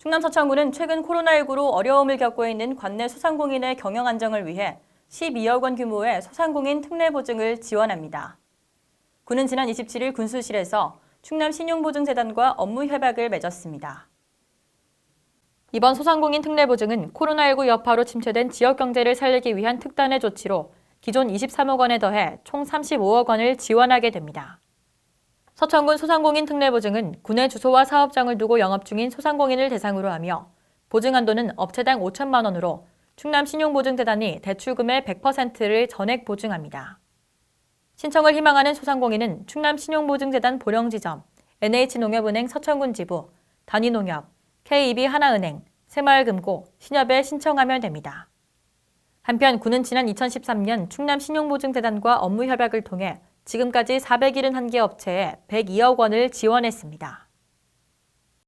충남 서창군은 최근 코로나19로 어려움을 겪고 있는 관내 소상공인의 경영 안정을 위해 12억 원 규모의 소상공인 특례 보증을 지원합니다. 군은 지난 27일 군수실에서 충남 신용보증재단과 업무 협약을 맺었습니다. 이번 소상공인 특례 보증은 코로나19 여파로 침체된 지역 경제를 살리기 위한 특단의 조치로 기존 23억 원에 더해 총 35억 원을 지원하게 됩니다. 서천군 소상공인 특례 보증은 군의 주소와 사업장을 두고 영업 중인 소상공인을 대상으로 하며 보증 한도는 업체당 5천만 원으로 충남 신용보증재단이 대출금의 100%를 전액 보증합니다. 신청을 희망하는 소상공인은 충남 신용보증재단 보령지점, NH농협은행 서천군 지부, 단위농협, KB 하나은행, 새마을금고, 신협에 신청하면 됩니다. 한편 군은 지난 2013년 충남 신용보증재단과 업무 협약을 통해 지금까지 471개 업체에 102억 원을 지원했습니다.